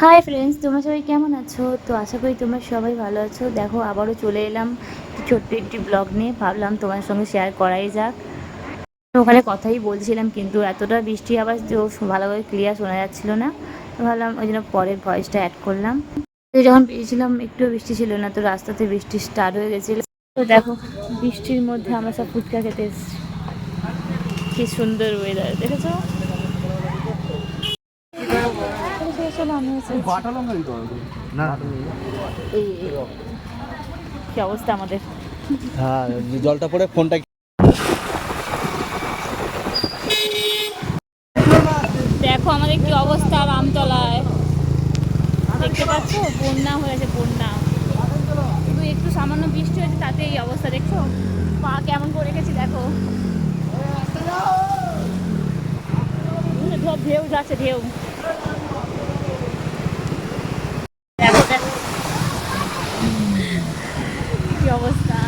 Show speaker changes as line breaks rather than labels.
Hi friends তোমরা সবাই কেমন আছো? তো আশা করি তোমরা সবাই ভালো আছো। দেখো, আবারও চলে এলাম ছোট্ট একটি ব্লগ নিয়ে। ভাবলাম তোমার সঙ্গে শেয়ার করাই যাক। ওখানে কথাই বলছিলাম, কিন্তু এতটা বৃষ্টি আবার যে ভালোভাবে ক্লিয়ার শোনা যাচ্ছিল না। ভাবলাম ওই জন্য পরের ভয়েসটা অ্যাড করলাম। তো যখন বেরিয়েছিলাম একটু বৃষ্টি ছিল না, তো রাস্তাতে বৃষ্টি স্টার্ট হয়ে গেছিল। তো দেখো, বৃষ্টির মধ্যে আমরা সব ফুচকা খেতে এসেছি। কি সুন্দর ওয়েদার দেখেছ? চলো আমি
না।
এই এই। কি অবস্থা আমাদের?
হ্যাঁ জলটা পড়ে ফোনটা
দেখো আমাদের কি অবস্থা রামতলায়। দেখতে পাচ্ছ? বন্যা হয়েছে বন্যা। শুধু একটু সামান্য বৃষ্টি হয়েছে তাতে এই অবস্থা দেখছ? পা কেমন করে রেখেছি দেখো। সব ঢেউ যাচ্ছে ঢেউ দেখো দেখো কি অবস্থা?